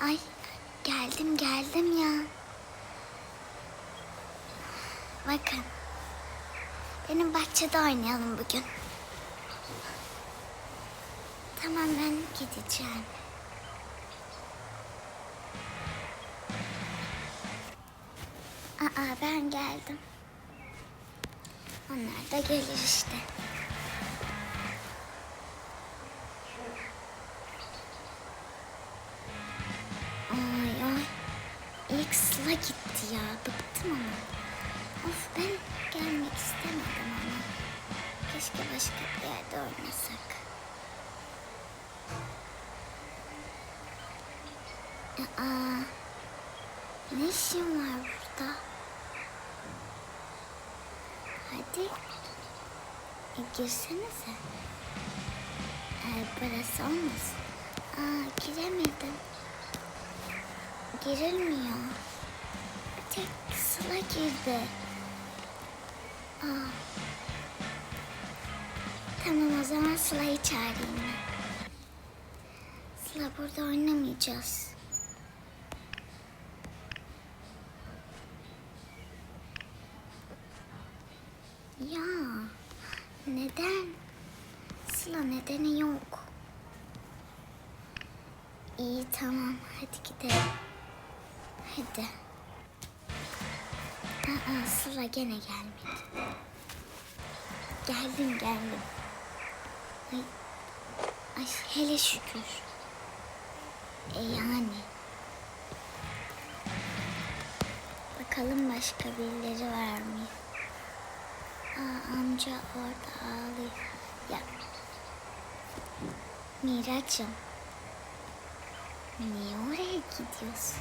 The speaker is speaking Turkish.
Ay geldim geldim ya. Bakın. Benim bahçede oynayalım bugün. Tamam ben gideceğim. Aa ben geldim. Onlar da gelir işte. Sıla gitti ya. Bıktım ama. Of ben gelmek istemedim ama. Keşke başka bir yerde oynasak. Aa, ne işin var burada? Hadi. E, girsenize. Eğer burası olmasın. Aa, giremedim. Girilmiyor. Bir tek Sıla girdi. Aa. Tamam o zaman Sıla'yı çağırayım ben. Sıla burada oynamayacağız. Ya neden? Sıla nedeni yok. İyi tamam hadi gidelim. Hadi. Aa, Sıla gene gelmedi. Geldim geldim. Ay, ay hele şükür. E yani. Bakalım başka birileri var mı? Aa, amca orada ağlıyor. Ya. Miraç'ım. Niye oraya gidiyorsun?